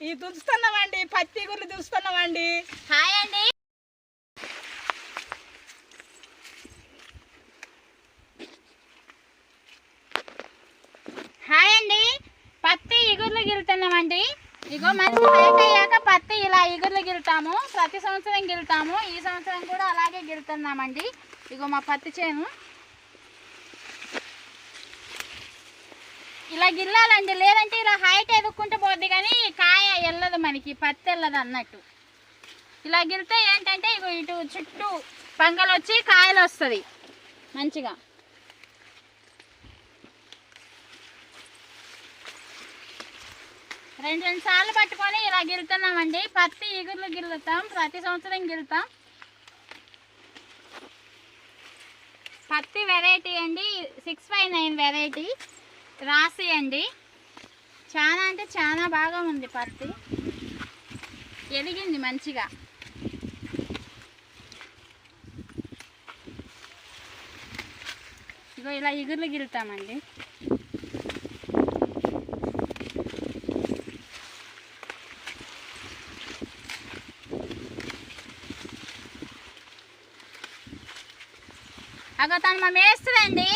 ఈ దుస్తున్నామండి పత్తి గుళ్ళు దుస్తున్నామండి హాయ్ అండి. హాయ్ అండి పత్తి ఇగుర్లు గిలుతున్నామండి ఇగో మంచి హైట్ అయ్యాక పత్తి ఇలా ఇగుర్లు గిలుతాము ప్రతి సంవత్సరం గిలుతాము ఈ సంవత్సరం కూడా అలాగే గిలుతున్నామండి ఇగో మా పత్తి చేను. ఇలా గిల్లాలండి లేదంటే ఇలా హైట్ ఎదుక్కుంటే పోద్ది కానీ కాయ వెళ్ళదు మనకి పత్తి వెళ్ళదు అన్నట్టు. ఇలా గిల్తే ఏంటంటే ఇగో ఇటు చుట్టూ పంగలు వచ్చి కాయలు వస్తుంది మంచిగా. రెండు రెండు సార్లు పట్టుకొని ఇలా గిలుతున్నామండి. పత్తి ఈగుర్లు గిల్లుతాం ప్రతి సంవత్సరం గిలుతాం. పత్తి వెరైటీ అండి సిక్స్ ఫైవ్ నైన్ వెరైటీ రాసి అండి చాలా అంటే చాలా బాగా ఉంది పత్తి. ఎదిగింది మంచిగా. ఇగో ఇలా ఇగుర్లు గిలుతామండి అగో తను మా మేస్తుందండి